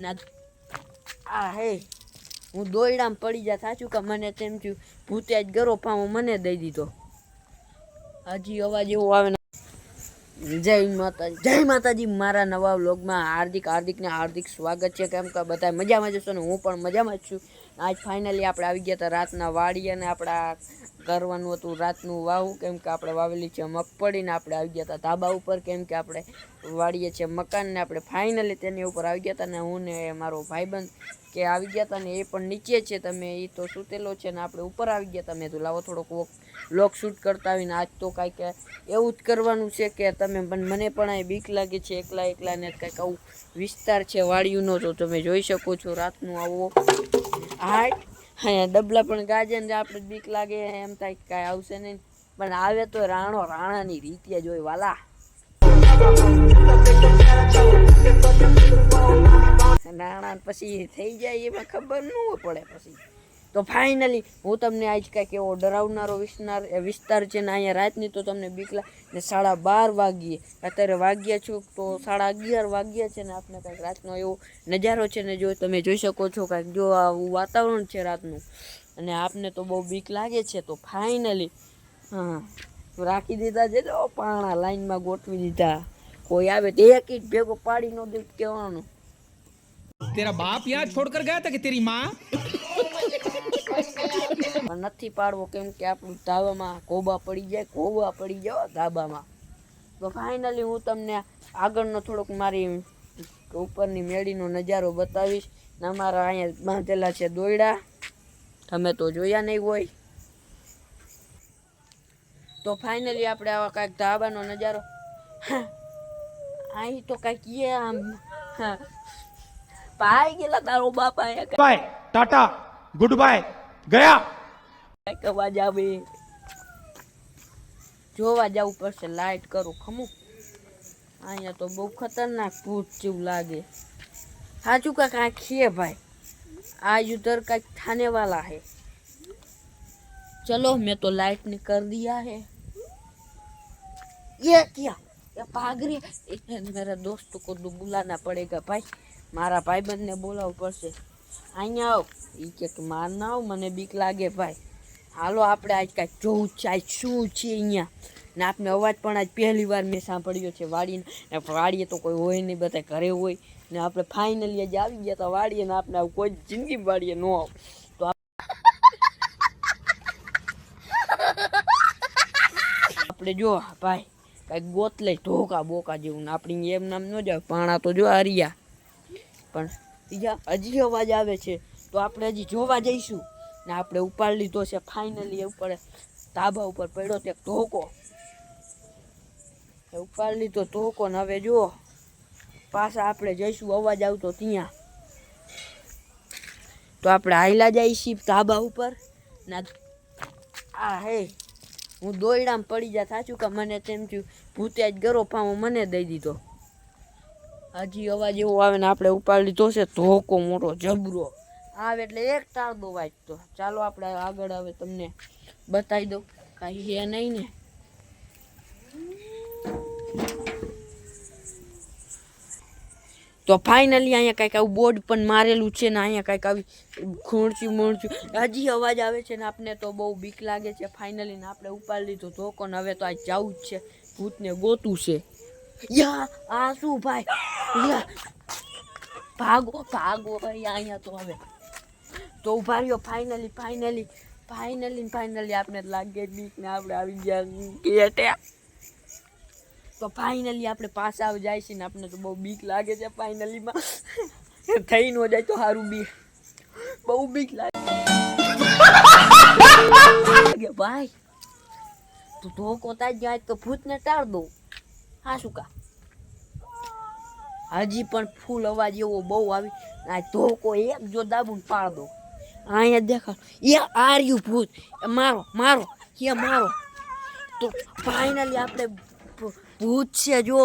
ના આ હે, હું દોયડામાં પડી જા, સાચું કે મને તેમ થયું, ભૂતે જ ગરો પામો મને દઈ દીધો. હજી અવાજ એવો આવે જય માતાજી જય માતાજી, મારા નવા વ્લોગમાં હાર્દિક હાર્દિક ને હાર્દિક સ્વાગત છે. કેમ કે બધા મજામાં જશો ને, હું પણ મજામાં જ છું. આજ ફાઇનલી આપણે આવી ગયા હતા રાતના વાડી અને આપણા કરવાનું હતું, રાતનું વાવું કેમ કે આપણે વાવેલી છે મગફળીને આપણે આવી ગયા હતા ધાબા ઉપર કેમ કે આપણે વાળીએ છીએ મકાનને આપણે ફાઇનલી તેની ઉપર આવી ગયા હતા ને હું ને મારો ભાઈબંધ કે આવી ગયા હતા ને એ પણ નીચે છે, તમે એ તો સૂતેલો છે ને આપણે ઉપર આવી ગયા હતા. મેં તો લાવો થોડોક વોક લોક શૂટ કરતા આવીને આજ તો કાંઈક એવું જ કરવાનું છે કે તમે મને પણ અહીં બીક લાગે છે એકલા એકલા ને કાંઈક આવું વિસ્તાર છે વાડીઓનો તો તમે જોઈ શકો છો રાતનું આવો. હાય. અહીંયા ડબલા પણ ગાજે ને આપણે બીક લાગે, એમ થાય કે કાંઈ આવશે નહીં. પણ આવે તો રાણો રાણાની રીતે જોઈ, વાલા. રાણા પછી થઈ જાય, એમાં ખબર ન પડે પછી. તો ફાઇનલી હું તમને આજ કાંઈક એવો ડરાવનારો વિસ્તાર વિસ્તાર છે ને અહીંયા રાતની તો તમને બીકલા ને સાડા બાર વાગીએ. અત્યારે વાગ્યા છું તો સાડા અગિયાર વાગ્યા છે ને આપણે કાંઈક રાતનો એવો નજારો છે ને જો તમે જોઈ શકો છો કાંઈક જો આવું વાતાવરણ છે રાતનું. અને આપને તો બહુ બીક લાગે છે તો ફાઇનલી હા, રાખી દીધા છે તો પાણા લાઈનમાં ગોઠવી દીધા. કોઈ આવે તો એક જ ભેગો પાડી નો દે કહેવાનું. તેરા બાપ યાદ છોડકર ગયા હતા કે તેરી માં? નથી પાડવો કેમ કે આપણું ધાબામાં કોબા પડી જાય કોબા પડી જાય ધાબામાં. તો ફાઇનલી હું તમને આગળનો થોડોક મારી ઉપરની મેળીનો નજારો બતાવીશ. ને અમારા અહીંયા બાંધેલા છે દોયડા. તમે તો જોયા નહીં હોય. તો ફાઇનલી આપણે આવા કાંઈક ધાબાનો નજારો. અહીં તો કાંઈક એ આમ. પાઈ ગયેલા તારો બાપા ટાટા ગુડ બાય ગયા. बाय गया કાંઈક અવાજ આવે જોવા જવું પડશે લાઈટ કરું ખમું અહીંયા તો બહુ ખતરનાક ભૂત જેવું લાગે સાચું કાંઈક આ છે ભાઈ आज उधर का थाने वाला है चलो मैं तो लाइट ने कर दिया है ये क्या ये भाग रही है मेरा दोस्त को तो बुलाना पड़ेगा भाई મારા ભાઈબંધને બોલાવવું પડશે અહીંયા આવ એ કે કે માર ના આવ મને બીક લાગે ભાઈ હાલો, આપણે આજ કાંઈક જોવું છે. આજ શું છે અહીંયા? ને આપને અવાજ પણ આજ પહેલી વાર મેં સાંભળ્યો છે વાડીને. ને વાડીએ તો કોઈ હોય નહીં બધા ઘરે હોય. ને આપણે ફાઇનલી આજે આવી ગયા હતા વાડીએ ને આપણે આવું કોઈ જિંદગી વાડીએ ન આવ. તો આપણે જો, ભાઈ, કાંઈક ગોતલે ધોકા બોકા જેવું ને આપણી એમ નામ ન જાય, પાણા તો જો હાર્યા પણ બીજા હજી અવાજ આવે છે. તો આપણે હજી જોવા જઈશું. ને આપણે ઉપાડ લીધો છે ફાઇનલી ઉપર ધાબા ઉપર પડ્યો તે ધોકો. ઉપાડ લીધો ધોકો ને હવે જુઓ, પાછા આપણે જઈશું અવાજ આવતો ત્યાં. તો આપણે હાઈલા જઈશું ધાબા ઉપર ના આ હે, હું દોયડામાં પડી જા, સાચું કે મને તેમ થયું, ભૂતે જ ગરો પાવો મને દઈ દીધો. હજી અવાજ એવો આવે ને આપણે ઉપાડ લીધો છે, ધોકો મોટો જબરો. આવે એટલે એક તાર દો વાંચતો. ચાલો આપણે આગળ હવે તમને બતાવી દઉં. કાંઈ હે નહીં ને. તો ફાઇનલી અહીંયા કાંઈક આવું બોર્ડ પણ મારેલું છે ને અહીંયા કાંઈક આવી ખૂણચ્યું મૂણચ્યું હજી અવાજ આવે છે ને આપણે તો બહુ બીક લાગે છે. ફાઇનલી ને આપણે ઉપાડી લીધો ધોકો ને હવે તો આ જવું જ છે. ભૂતને ગોતું છે. યા, આ શું ભાઈ? યા. ભાગો ભાગો અહીંયા તો હવે. તો ઊભા રહ્યો ફાઇનલી ફાઇનલી ફાઇનલી ફાઇનલી આપણે લાગે બીક ને આપણે આવી ગયા તો ફાઇનલી આપણે પાછા આવી જાય છે ને આપણે તો બહુ બીક લાગે છે ફાઇનલીમાં થઈ ન જાય તો સારું બીક બહુ બીક લાગે. ભાઈ, તું ધોકો તાજ જાય તો ભૂતને ટાળ દો હા, શું કા? હજી પણ ફૂલ અવાજ એવો બહુ આવી આ ધોકો એક જો દાબુન પાડ દો અહીંયા દેખાડ એ આર્યું ભૂત. મારો મારો એ મારો. તો ફાઇનલી આપણે ભૂત છે જો.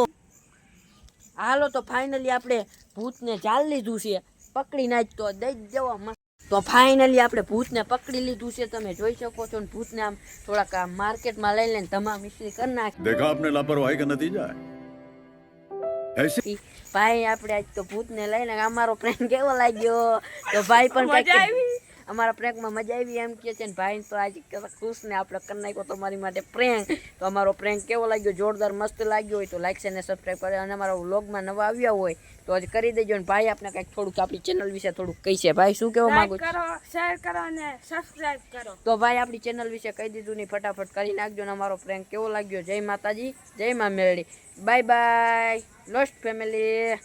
હાલો તો ફાઇનલી આપણે ભૂતને ચાલી લીધું છે. પકડી નાખ તો દઈ દેવા મસ્ત તો ફાઇનલી આપણે ભૂતને પકડી લીધું છે. તમે જોઈ શકો છો ને ભૂતને આમ થોડાક આ માર્કેટમાં લઈ લઈને તમામ મિસ્ત્રી કરી નાખ. દેખા આપને લાપરવાહી કે નથી જાય? ભાઈ આપણે આજ તો ભૂતને લઈને અમારો પ્રેમ કેવો લાગ્યો? તો ભાઈ પણ અમારા પ્રેન્કમાં મજા આવી એમ કે છે ને ભાઈ તો આજે ખુશ ને આપણે કરી નાખ્યો તમારી માટે પ્રેન્ક તો અમારો પ્રેન્ક કેવો લાગ્યો? જોરદાર મસ્ત લાગ્યો હોય તો લાઈક છે ને સબસ્ક્રાઈબ કરે અને અમારા વ્લોગમાં નવા આવ્યા હોય તો આજે કરી દેજો ને ભાઈ આપણે કંઈક થોડુંક આપણી ચેનલ વિશે થોડુંક કહીશે. ભાઈ શું કહેવા માંગુ કરો શેર કરો અને સબસ્ક્રાઈબ કરો. તો ભાઈ આપણી ચેનલ વિશે કહી દીધું નહીં ફટાફટ કરી નાખજો ને અમારો પ્રેન્ક કેવો લાગ્યો? જય માતાજી જય મા Meldi bye bye lost family